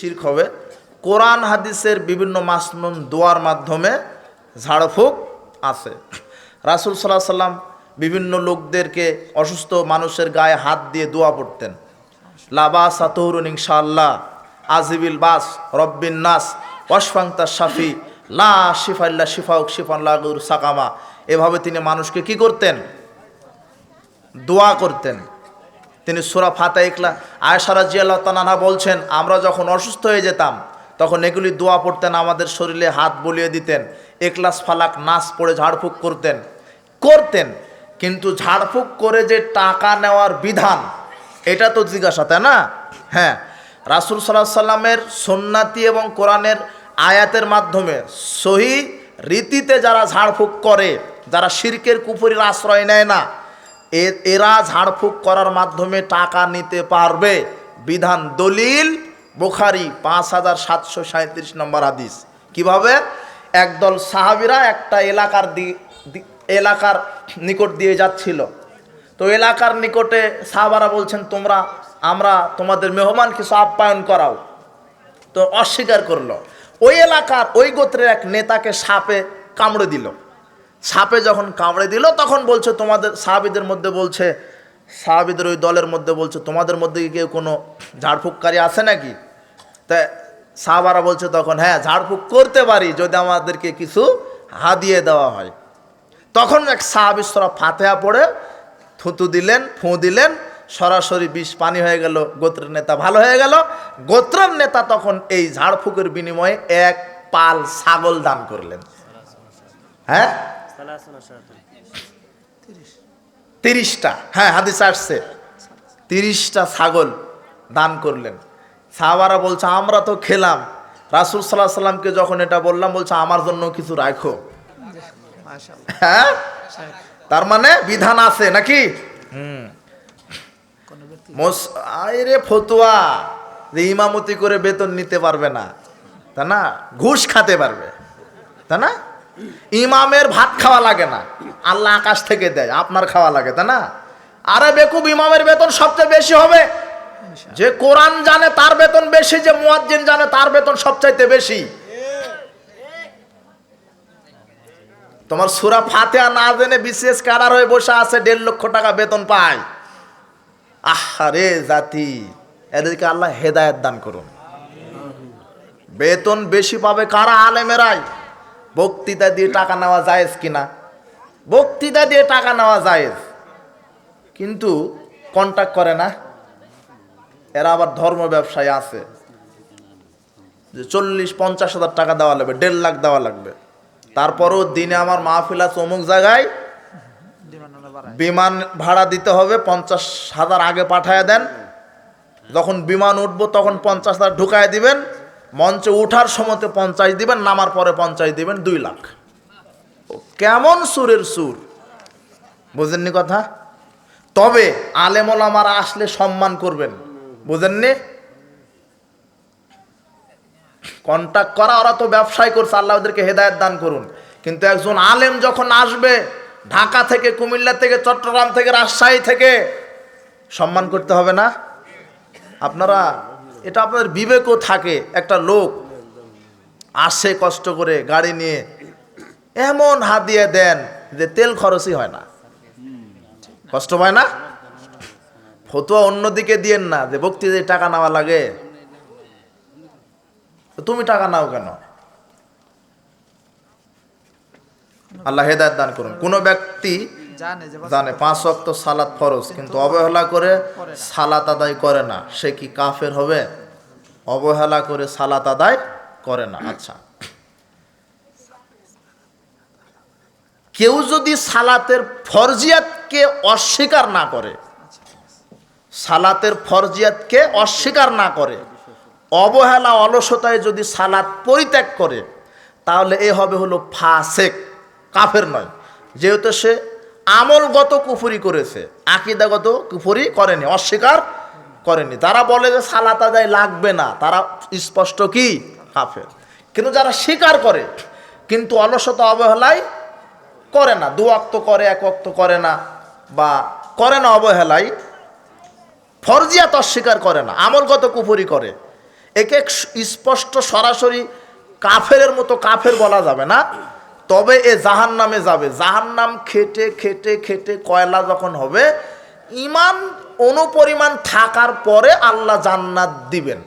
শির্ক হবে। কোরআন, হাদিসের বিভিন্ন মাসনুন দোয়ার মাধ্যমে ঝাড়ফুঁক আছে। রাসুল সাল্লাহ সাল্লাম বিভিন্ন লোকদেরকে অসুস্থ মানুষের গায়ে হাত দিয়ে দোয়া পড়তেন। লাবা সাতহরুন ইনশাআল্লাহ আজিবিল বাস, রব্বিন নাস ওয়াসফাংতা শাফি লা শিফাল্লা শিফাউক শিফাল্লাহুর সাকামা। এভাবে তিনি মানুষকে কি করতেন? দোয়া করতেন। তিনি সুরা ফাতা ইকলা আয়সারা জিয়াল্লাহ তানাহা বলছেন, আমরা যখন অসুস্থ হয়ে যেতাম, তখন এগুলি দোয়া পড়তেন, আমাদের শরীরে হাত বলিয়ে দিতেন একলাস ফালাক নাচ পড়ে ঝাড়ফুঁক করতেন। করতেন, কিন্তু ঝাড়ফুঁক করে যে টাকা নেওয়ার বিধান, এটা তো জিজ্ঞাসা, তাই না? হ্যাঁ রাসুল সাল্লাহ সাল্লামের সন্ন্যাতি এবং কোরআনের আয়াতের মাধ্যমে সহি রীতিতে যারা ঝাড়ফুঁক করে, যারা শিরকের কুপুরির আশ্রয় নেয় না এরা ঝাড়ফুঁক করার মাধ্যমে টাকা নিতে পারবে। বিধান দলিল, বুখারি পাঁচ হাজার সাতশো সাঁত্রিশ নম্বর হাদিস। কীভাবে? একদল সাহাবিরা একটা এলাকার দি- এলাকার নিকট দিয়ে যাচ্ছিল। তো এলাকার নিকটে সাহাবারা বলছেন, তোমরা, আমরা তোমাদের মেহমান কিছু আপ্যায়ন করাও। তো অস্বীকার করল। ওই এলাকার ওই গোত্রের এক নেতাকে সাপে কামড়ে দিল। সাপে যখন কামড়ে দিল, তখন বলছে, তোমাদের সাহাবিদের মধ্যে বলছে, সাহাবিদের ওই দলের মধ্যে বলছে, তোমাদের মধ্যে কি কেউ কোনো ঝাড়ফুঁককারী আছে নাকি? তা সাহাবারা বলছে তখন হ্যাঁ ঝাড়ফুঁক করতে পারি যদি আমাদেরকে কিছু হাদিয়ে দেওয়া হয়। তখন এক সাহাবিসরা ফাতেহা পড়ে, থুতু দিলেন, ফুঁ দিলেন, সরাসরি বিষ পানি হয়ে গেল, গোত্রের নেতা ভালো হয়ে গেল। গোত্রের নেতা তখন এই ঝাড়ফুঁকের বিনিময়ে এক পাল ছাগল দান করলেন। হ্যাঁ? তিরিশটা। হ্যাঁ হাদিস আসছে। তিরিশটা ছাগল দান করলেন। সাহাবারা বলছে আমরা তো খেলাম। রাসুল সাল্লাহ সাল্লামকে যখন এটা বললাম বলছে আমার জন্য কিছু রাখো। হ্যাঁ? তার মানে বিধান আছে নাকি? হুম। আরে ফতুয়া যে ইমামতি করে বেতন নিতে পারবে না তা না? ঘুষ খাতে পারবে তা না? ইমামের ভাত খাওয়া লাগে না। আল্লাহ আকাশ থেকে দেয়, আপনার খাওয়া লাগে, তাই না? আরে বেকুব, ইমামের বেতন সবচেয়ে বেশি হবে। যে কোরআন জানে তার বেতন বেশি, যে মুয়াজ্জিন জানে তার বেতন সবচাইতে বেশি। তোমার সুরা ফাতেহা না জেনে বিশেষ কারার হয়ে বসে আছে, দেড় লক্ষ টাকা বেতন পায়। আহারে জাতি, এদেরকে আল্লাহ হেদায়েত দান করুন। বেতন বেশি পাবে কারা? আলেমেরাই। বক্তৃতা দিয়ে টাকা নেওয়া জায়েজ কিনা? বক্তৃতা দিয়ে টাকা নেওয়া জায়েজ। কিন্তু কন্ট্যাক্ট করে না। এরা আবার ধর্ম ব্যবসায় আছে। যে চল্লিশ, পঞ্চাশ হাজার টাকা দেওয়া লাগবে, দেড় লাখ দেওয়া লাগবে। তারপরও দিনে আমার মাহফিল আছে অমুক জায়গায়। বিমান ভাড়া দিতে হবে, পঞ্চাশ হাজার আগে পাঠায় দেন। যখন বিমান উঠবো তখন পঞ্চাশ হাজার ঢুকায় দিবেন। মঞ্চে উঠার সময়তে পঞ্চাশ দিবেন, নামার পরে পঞ্চাশ দিবেন, দুই লাখ। কেমন সুরের সুর? বুঝেননি কথা? তবে আলেমল আমার আসলে সম্মান করবেন। বুঝেননি? কন্ট্যাক্ট করা, ওরা তো ব্যবসায় করছে, আল্লাহ ওদেরকে হেদায়ত দান করুন। কিন্তু একজন আলেম যখন আসবে, ঢাকা থেকে, কুমিল্লা থেকে, চট্টগ্রাম থেকে, রাজশাহী থেকে, সম্মান করতে হবে না? আপনারা এটা আপনাদের বিবেকও থাকে, একটা লোক আসে কষ্ট করে গাড়ি নিয়ে, এমন হাত দিয়ে দেন যে তেল খরচই হয় না। কষ্ট হয় না? ফতুয়া অন্যদিকে দিয়েন না, যে বক্তৃতায় টাকা নেওয়া লাগে। তুমি টাকা নাও কেন? আল্লাহ হেদায়ত দান করুন। কোন ব্যক্তি জানে পাঁচ ওয়াক্ত সালাত ফরজ কিন্তু অবহেলা করে সালাত আদায় করে না। সে কি কাফের হবে? অবহেলা করে সালাত আদায় করে না। আচ্ছা। কেউ যদি সালাতের ফরজিয়াতকে অস্বীকার না করে সালাতের ফরজিয়াতকে অস্বীকার না করে অবহেলা অলসতায় যদি সালাত পরিত্যাগ করে তাহলে এ হবে হলো ফাসেক কাফের নয়। যেহেতু সে আমলগত কুফুরি করেছে, আকিদাগত কুফুরি করেনি, অস্বীকার করেনি। তারা বলে যে সালাত আদায় লাগবে না, তারা স্পষ্ট কি? কাফের। কিন্তু যারা স্বীকার করে, কিন্তু অলসতা অবহেলায় করে না, দু অক্ত করে, এক অক্ত করে না, বা করে না অবহেলায় ফরজিয়াত অস্বীকার করে না, আমলগত কুফুরি করে, একে স্পষ্ট সরাসরি কাফেরের মতো কাফের বলা যাবে না। তবে এ জাহান নামে যাবে। জাহান নাম খেটে খেটে খেটে কয়লা যখন হবে ইমান অনুপরিমাণ থাকার পরে আল্লাহ জান্নাত দিবেন।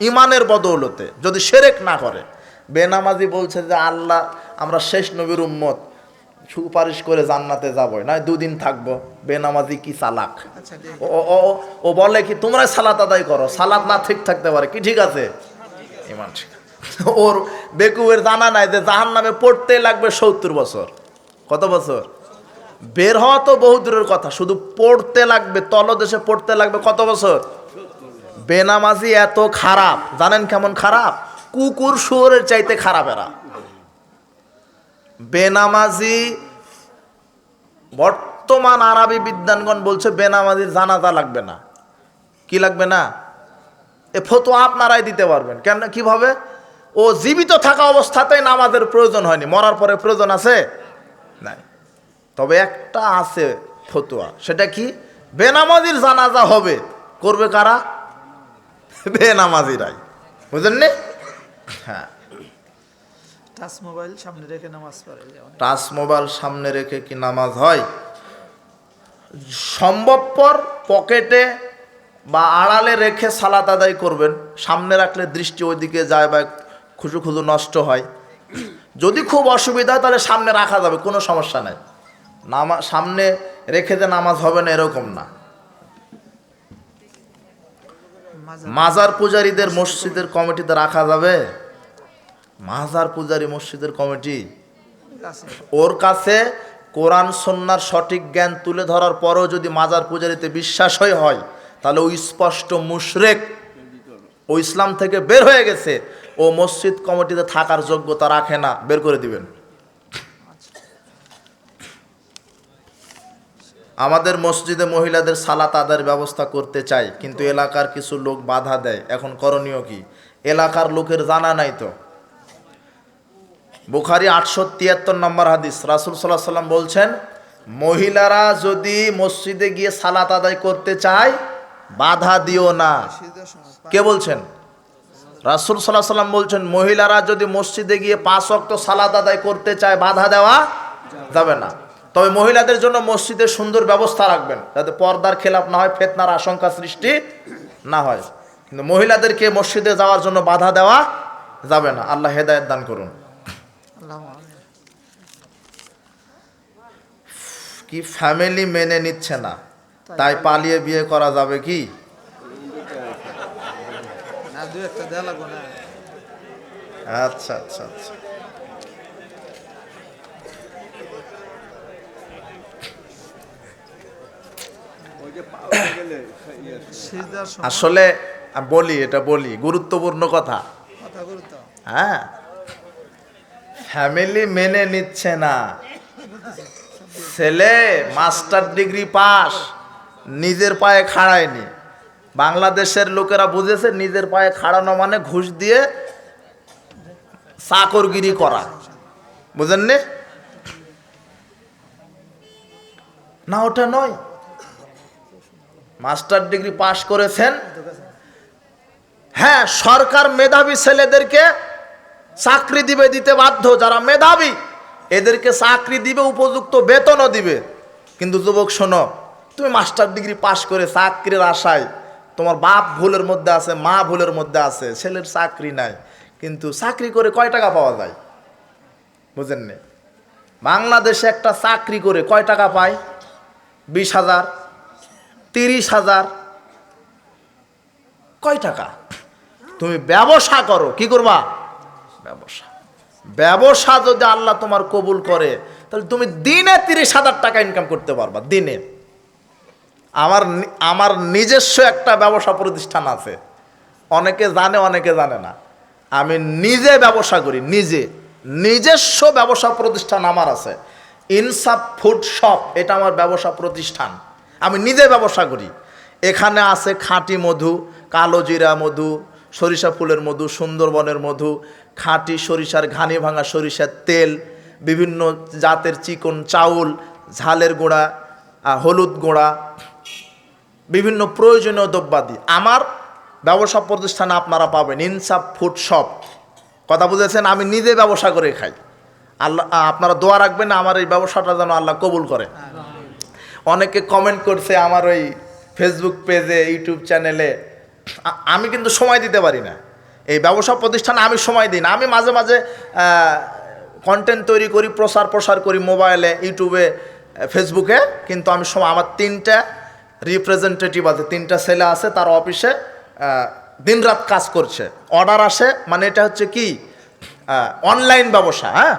ইমানের বদৌলতে যদি সেরেক না করে। বেনামাজি বলছে যে আল্লাহ আমরা শেষ নবীর উম্মত। সুপারিশ করে জান্নাতে যাব। নয় দুদিন থাকব। বেনামাজি কি সালাক আচ্ছা ও ও ও- ও বলে কি তোমরা সালাত আদায় করো। সালাত না ঠিক থাকতে পারে। কি ঠিক আছে? ইমান ঠিক। ওর বেকুবের জানা নাই যে জাহান নামে পড়তে লাগবে সত্তর বছর। কত বছর? বের হওয়া তো বহু দূরের কথা, শুধু পড়তে লাগবে, তলদেশে পড়তে লাগবে কত বছর? বেনামাজি এত খারাপ, জানেন কেমন খারাপ? কুকুর শুয়োরের চাইতে খারাপ এরা। বেনামাজি, বর্তমান আরবি বিদ্যানগণ বলছে বেনামাজির জানাজা লাগবে না। কি লাগবে না? এ ফতোয়া আপনারাই দিতে পারবেন। কেন কীভাবে? ও জীবিত থাকা অবস্থাতেই নামাজের প্রয়োজন হয়নি। মরার পরে প্রয়োজন আছে? নাই। তবে একটা আছে ফতোয়া। সেটা কি? বেনামাজির জানাজা হবে। করবে কারা? বেনামাজিরাই। বুঝলেন নি? হ্যাঁ। টাচ মোবাইল সামনে রেখে নামাজ পড়ে টাচ মোবাইল সামনে রেখে কি নামাজ হয়? সম্ভবপর পকেটে বা আড়ালে রেখে সালাত আদায় করবেন। সামনে রাখলে দৃষ্টি ওইদিকে যায় বা খুশু নষ্ট হয়। যদি খুব অসুবিধা হয়, তাহলে সামনে রাখা যাবে, কোনো সমস্যা নাই। নামা, সামনে রেখে যে নামাজ হবে না, এরকম না। মাজার পূজারীদের মসজিদের কমিটিতে রাখা যাবে? মাজার পূজারী মসজিদের কমিটি? ওর কাছে কোরআন সন্ন্যার সঠিক জ্ঞান তুলে ধরার পরেও যদি মাজার পূজারিতে বিশ্বাসই হয়, তাহলে ও স্পষ্ট মুশরেক। ও ইসলাম থেকে বের হয়ে গেছে। ও মসজিদ কমিটিতে থাকার যোগ্যতা রাখে না, বের করে দিবেন। আমাদের মসজিদে মহিলাদের সালাত আদায়ের ব্যবস্থা করতে চাই, কিন্তু এলাকার কিছু লোক বাধা দেয়। এখন করণীয় কি? এলাকার লোকের জানা নাই তো। বুখারি আটশো তিয়াত্তর নম্বর হাদিস, রাসুল সাল্লাহ সাল্লাম বলছেন, মহিলারা যদি মসজিদে গিয়ে সালাত আদায় করতে চায়, বাধা দিও না। কে বলছেন? রাসুল সাল্লাহ সাল্লাম বলছেন মহিলারা যদি মসজিদে গিয়ে পাঁচ অক্ত সালাত আদায় করতে চায় বাধা দেওয়া যাবে না। তবে মহিলাদের জন্য মসজিদের সুন্দর ব্যবস্থা রাখবেন যাতে পর্দার খেলাপ না হয় ফেতনার আশঙ্কা সৃষ্টি না হয়। কিন্তু মহিলাদেরকে মসজিদে যাওয়ার জন্য বাধা দেওয়া যাবে না। আল্লাহ হেদায়ত দান করুন। কি ফ্যামিলি মেনে নিচ্ছে না। তাই পালিয়ে বিয়ে করা যাবে কি না দু একটা দেওয়া লাগবো না আচ্ছা আচ্ছা আচ্ছা। আসলে বলি এটা বলি গুরুত্বপূর্ণ কথা। কথা হ্যাঁ। ফ্যামিলি মেনে নিচ্ছে না। ছেলে মাস্টার ডিগ্রি পাস নিজের পায়ে খাড়ায়নি। বাংলাদেশের লোকেরা বুঝেছে, নিজের পায়ে খাড়ানো মানে ঘুষ দিয়ে চাকরগিরি করা। বুঝেননি? না, ওটা নয়। মাস্টার ডিগ্রি পাশ করেছেন। হ্যাঁ সরকার মেধাবী ছেলেদেরকে চাকরি দিবে, দিতে বাধ্য। যারা মেধাবী, এদেরকে চাকরি দিবে, উপযুক্ত বেতনও দিবে। কিন্তু যুবক, শোনো, তুমি মাস্টার ডিগ্রি পাশ করে চাকরির আশায় তোমার বাপ ভুলের মধ্যে আছে, মা ভুলের মধ্যে আছে, ছেলের চাকরি নাই, কিন্তু চাকরি করে কয় টাকা পাওয়া যায়? বুঝেননি বাংলাদেশে একটা চাকরি করে কয় টাকা পায়? বিশ হাজার, তিরিশ হাজার, কয় টাকা? তুমি ব্যবসা করো, কি করবা? ব্যবসা। ব্যবসা যদি আল্লাহ তোমার কবুল করে, তাহলে তুমি দিনে তিরিশ হাজার টাকা ইনকাম করতে পারবা, দিনে। আমার আমার নিজস্ব একটা ব্যবসা প্রতিষ্ঠান আছে। অনেকে জানে অনেকে জানে না। আমি নিজে ব্যবসা করি, নিজে। নিজস্ব ব্যবসা প্রতিষ্ঠান আমার আছে। ইনসাফ ফুড শপ, এটা আমার ব্যবসা প্রতিষ্ঠান। আমি নিজে ব্যবসা করি। এখানে আছে খাঁটি মধু, কালো জিরা মধু, সরিষা ফুলের মধু, সুন্দরবনের মধু, খাঁটি সরিষার ঘানি ভাঙা সরিষার তেল, বিভিন্ন জাতের চিকন চাউল, ঝালের গুঁড়া হলুদ গুঁড়া বিভিন্ন প্রয়োজনীয় দ্রব্যাদি আমার ব্যবসা প্রতিষ্ঠানে আপনারা পাবেন ইনসাফ ফুড শপ। কথা বুঝেছেন? আমি নিজে ব্যবসা করে খাই। আল্লাহ আপনারা দোয়া রাখবেন আমার এই ব্যবসাটা যেন আল্লাহ কবুল করে। অনেকে কমেন্ট করছে আমার ওই ফেসবুক পেজে ইউটিউব চ্যানেলে আমি কিন্তু সময় দিতে পারি না। এই ব্যবসা প্রতিষ্ঠানে আমি সময় দিই না। আমি মাঝে মাঝে কন্টেন্ট তৈরি করি প্রসার প্রসার করি মোবাইলে ইউটিউবে ফেসবুকে কিন্তু আমি সময়, আমার তিনটা রিপ্রেজেন্টেটিভ আছে, তিনটা ছেলে আছে, তার অফিসে দিনরাত কাজ করছে। অর্ডার আসে মানে এটা হচ্ছে কি অনলাইন ব্যবসা হ্যাঁ?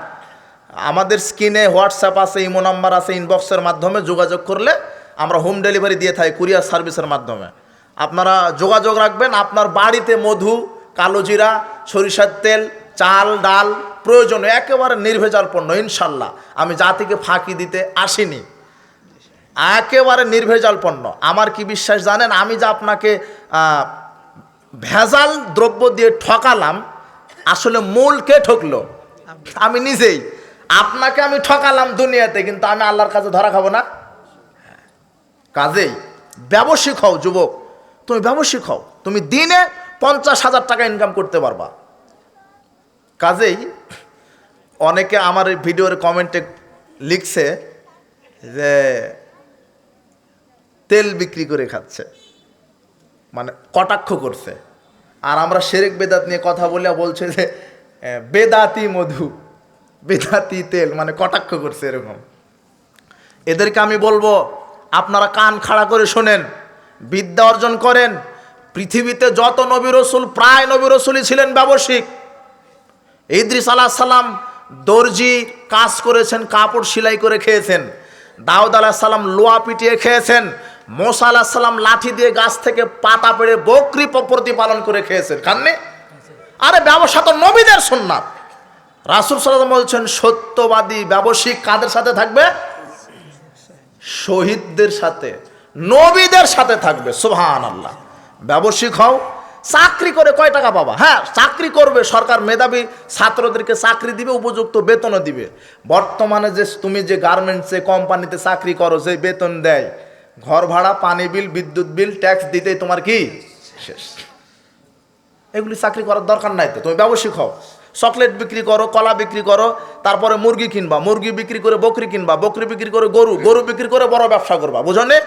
আমাদের স্ক্রিনে হোয়াটসঅ্যাপ আছে ইমো নাম্বার আছে ইনবক্সের মাধ্যমে যোগাযোগ করলে আমরা হোম ডেলিভারি দিয়ে থাকি কুরিয়ার সার্ভিসের মাধ্যমে। আপনারা যোগাযোগ রাখবেন, আপনার বাড়িতে মধু, কালো জিরা, সরিষার তেল, চাল, ডাল প্রয়োজনে একেবারে নির্ভেজাল পণ্য ইনশাল্লাহ। আমি জাতিকে ফাঁকি দিতে আসিনি। একেবারে নির্ভেজাল পণ্য আমার কি বিশ্বাস জানেন? আমি যে আপনাকে ভেজাল দ্রব্য দিয়ে ঠকালাম, আসলে মূল কে ঠকলো? আমি নিজেই। আপনাকে আমি ঠকালাম দুনিয়াতে, কিন্তু আমি আল্লাহর কাছে ধরা খাব না। কাজেই ব্যবসায়িক হও যুবক। তুমি ব্যবসায়িক হও। তুমি দিনে পঞ্চাশ হাজার টাকা ইনকাম করতে পারবা। কাজেই, অনেকে আমার এই ভিডিওর কমেন্টে লিখছে যে তেল বিক্রি করে খাচ্ছে। মানে কটাক্ষ করছে। আর আমরা শেরেক বেদাত নিয়ে কথা বলে বলছে যে বেদাতি মধু, বেদাতি তেল মানে কটাক্ষ করছে এরকম। এদেরকে আমি বলব, আপনারা কান খাড়া করে শোনেন, বিদ্যা অর্জন করেন। পৃথিবীতে যত নবী রসুল, প্রায় নবী রসুলই ছিলেন ব্যবসায়িক। ইদ্রিস আলাহ সালাম দর্জি কাজ করেছেন, কাপড় সেলাই করে খেয়েছেন। দাউদ আলাহ সালাম লোয়া পিটিয়ে খেয়েছেন। মোসা আলাহ সালাম লাঠি দিয়ে গাছ থেকে পাতা পেড়ে বকরি প্রতিপালন করে খেয়েছেন। খাননি আরে ব্যবসা তো নবীদের সুন্নাত। রাসুল সাল্লাম বলছেন, সত্যবাদী ব্যবসায়িক কাদের সাথে থাকবে? শহীদদের সাথে, নবীদের সাথে থাকবে। সুবহান আল্লাহ ব্যবসায়িক হও, চাকরি করে কয় টাকা পাবা? হ্যাঁ চাকরি করবে, সরকার মেধাবী ছাত্রদেরকে চাকরি দিবে, উপযুক্ত বেতনও দিবে। বর্তমানে যে তুমি যে গার্মেন্টসে কোম্পানিতে চাকরি করো, যে বেতন দেয় ঘর ভাড়া, পানি বিল, বিদ্যুৎ বিল ট্যাক্স দিতেই তোমার কি? শেষ। এগুলি চাকরি করার দরকার নাই তো, তুমি ব্যবসায়িক হও। চকলেট বিক্রি করো, কলা বিক্রি করো, তারপরে মুরগি কিনবা, মুরগি বিক্রি করে বকরি কিনবা, বকরি বিক্রি করে গরু গরু বিক্রি করে বড় ব্যবসা করবা আছে।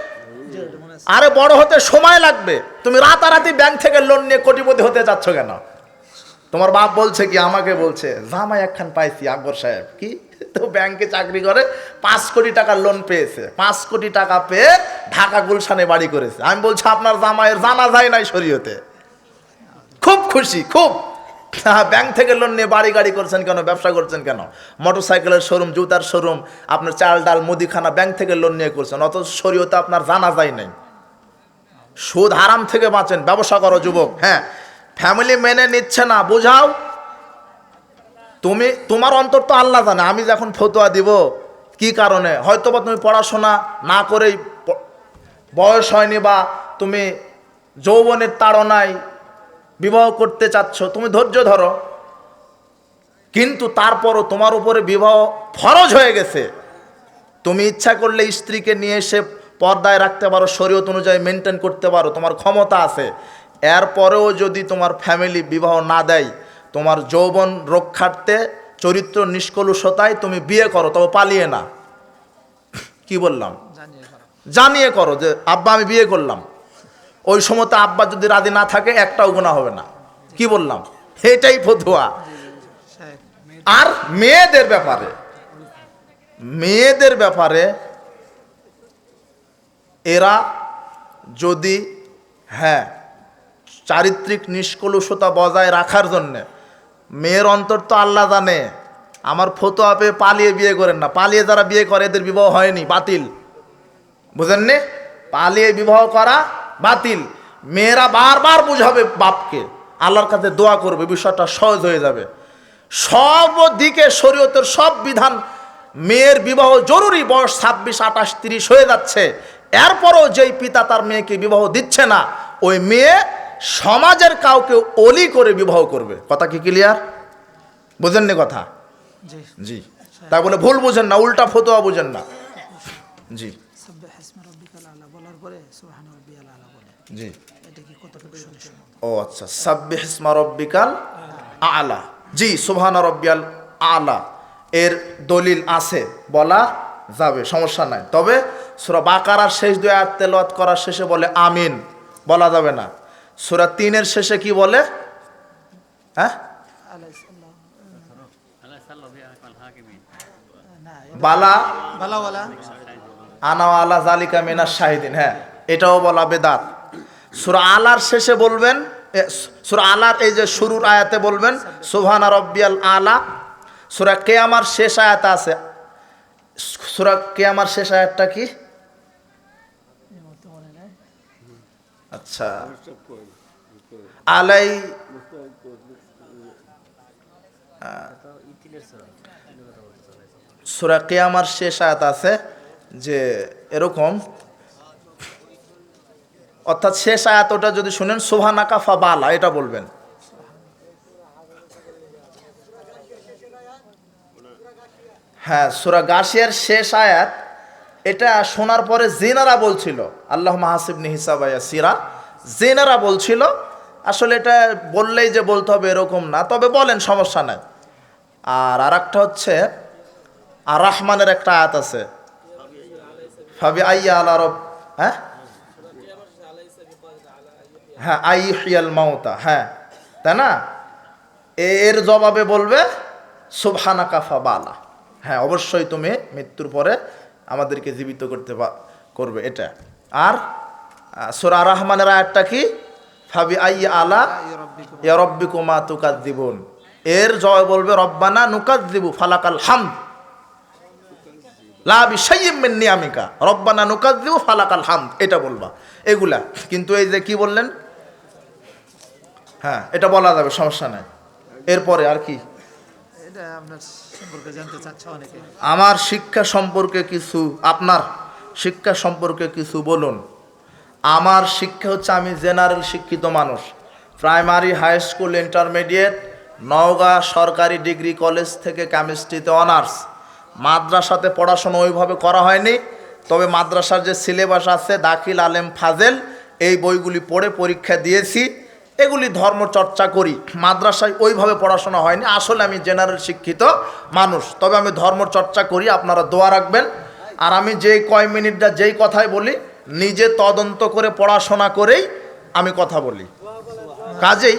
আরে বড় হতে সময় লাগবে, তুমি রাতারাতি ব্যাংক থেকে লোন নিয়ে কোটিপতি হতে যাচ্ছ কেন? তোমার বাপ বলছে কি, আমাকে বলছে, জামাই একখান পাইছি, আকবর সাহেব, কি? তো ব্যাংকে চাকরি করে, পাঁচ কোটি টাকার লোন পেয়েছে। পাঁচ কোটি টাকা পেয়ে ঢাকা গুলশানে বাড়ি করেছে। আমি বলছি, আপনার জামাইয়ের জানা যায় নাই শরীয়তে। খুব খুশি, খুব। ব্যাংক থেকে লোন নিয়ে বাড়ি গাড়ি করছেন কেন, ব্যবসা করছেন কেন? মোটর সাইকেলের শোরুম জুতার শোরুম আপনার চাল ডাল, মুদিখানা ব্যাংক থেকে লোন নিয়ে করছেন, অথচ শরীয়তে আপনার জানা যায় নাই। সুদ হারাম থেকে বাঁচেন, ব্যবসা করো যুবক হ্যাঁ। ফ্যামিলি মেনে নিচ্ছে না, বোঝাও। তুমি, তোমার অন্তর তো আল্লাহ জানে, আমি যখন ফতোয়া দিব, কি কারণে? হয়তো বা তুমি পড়াশোনা না করেই বয়স হয়নি বা তুমি যৌবনের তাড়নায় বিবাহ করতে চাচ্ছ, তুমি ধৈর্য ধরো। কিন্তু তারপরও তোমার উপরে বিবাহ ফরজ হয়ে গেছে। তুমি ইচ্ছা করলে স্ত্রীকে নিয়ে এসে পর্দায় রাখতে পারো, শরীয়ত অনুযায়ী মেনটেন করতে পারো, তোমার ক্ষমতা আছে। এরপরেও যদি তোমার ফ্যামিলি বিবাহ না দেয় তোমার যৌবন রক্ষার্থে চরিত্র নিষ্কলুষতায় তুমি বিয়ে করো তবে পালিয়ে না। কি বললাম? জানিয়ে করো। যে আব্বা আমি বিয়ে করলাম। ওই সময়তে আব্বা যদি রাজি না থাকে একটাও গুণা হবে না। কি বললাম? এটাই ফতুয়া। আর মেয়েদের ব্যাপারে মেয়েদের ব্যাপারে এরা যদি হ্যাঁ চারিত্রিক নিষ্কলুষতা বজায় রাখার জন্যে মেয়ের অন্তর তো আল্লাহ জানে। আমার ফতোয়া পেয়ে পালিয়ে বিয়ে করেন না। পালিয়ে যারা বিয়ে করে, এদের বিবাহ হয়নি, বাতিল। বুঝেননি? পালিয়ে বিবাহ করা বাতিল। মেয়েরা বারবার বুঝাবে বাপকে। আল্লাহর কাছে দোয়া করবে, বিষয়টা সহজ হয়ে যাবে। সব দিকে শরীয়তের সব বিধান, মেয়ের বিবাহ জরুরি, বয়স ছাব্বিশ, আঠাশ, তিরিশ হয়ে যাচ্ছে। এরপরও যেই পিতা তার মেয়েকে বিবাহ দিচ্ছে না, ওই মেয়ে সমাজের কাউকে অলি করে বিবাহ করবে। কথা কি ক্লিয়ার বুঝেননি কথা? জি। তা বলে ভুল বুঝেন না উল্টা ফতোয়া বুঝেন না। জি। জি। ও আচ্ছা সাব্বিহ ইসমা রব্বিকাল আলা। জি সুবহানা রব্বিয়াল আলা। এর দলিল আছে বলা যাবে সমস্যা নাই। তবে সুরা বাকারার শেষ দুই আয়াত তেলাওয়াত করার শেষে বলে আমিন বলা যাবে না। সুরা তিনের শেষে কি বলে? হ্যাঁ? বালা। বালাওয়ালা। জালিকা মিনার শাহিদিন হ্যাঁ এটাও বলা বেদাত। সুরা আলার শেষে বলবেন সুরা আলার এই যে শুরুর আয়াতে বলবেন সোহানা রব্বিয়াল আলা। সুরা কে আমার শেষ আয়াত আছে। সুরা কে আমার শেষ আয়াতটা কি? আচ্ছা। আলাই সুরা কেয়ামার শেষ আয়াত আছে যে এরকম। অর্থাৎ শেষ আয়াত ওটা যদি শুনেন সোহানাকা ফা বালা, এটা বলবেন। হ্যাঁ সুরা গাছিয়ার শেষ আয়াত, এটা শোনার পরে জেনারা বলছিল, আল্লাহ মাহাসিবনি হিসাবাইয়া সিরা, জেনারা বলছিল আসলে এটা বললেই যে বলতে হবে এরকম না, তবে বলেন সমস্যা নাই। আর আর একটা হচ্ছে, আর রহমানের একটা আয়াত আছে, ফাবি আইয়া আলা রব হ্যাঁ? হ্যাঁ আই হিয়াল মাউতা হ্যাঁ তাই না? এর জবাবে বলবে সুবহানা কাফা বালা হ্যাঁ অবশ্যই তুমি মৃত্যুর পরে আমাদেরকে জীবিত করতে করবে এটা। আর সোরা রহমানের আয়াতটা কি? ফাবি আই আলা ইয়া রব্বিকুমা তুকাদ্দিবুন এর জয় বলবে রব্বানা নুকাদ্দিবু ফালাকাল হামদ। লা বিশাইয়্যিম মিন নিয়ামিকা। রব্বানা নুকাদ্দিবু ফালাকাল হামদ। এটা বলবা। এগুলা। কিন্তু এই যে কি বললেন? হ্যাঁ এটা বলা যাবে সমস্যা নাই। এরপরে আর কি? আমার শিক্ষা সম্পর্কে কিছু আপনার শিক্ষা সম্পর্কে কিছু বলুন। আমার শিক্ষা হচ্ছে আমি জেনারেল শিক্ষিত মানুষ। Primary, high school, intermediate, Naogaon সরকারি ডিগ্রি কলেজ থেকে কেমিস্ট্রিতে অনার্স। মাদ্রাসাতে পড়াশোনা ওইভাবে করা হয়নি, তবে মাদ্রাসার যে সিলেবাস আছে, দাখিল, আলেম, ফাজেল, এই বইগুলি পড়ে পরীক্ষা দিয়েছি। এগুলি ধর্ম চর্চা করি। মাদ্রাসায় ওইভাবে পড়াশোনা হয়নি, আসলে আমি জেনারেল শিক্ষিত মানুষ। তবে আমি ধর্ম চর্চা করি, আপনারা দোয়া রাখবেন। আর আমি যেই কয় মিনিটটা যেই কথাই বলি নিজে তদন্ত করে পড়াশোনা করেই আমি কথা বলি। কাজেই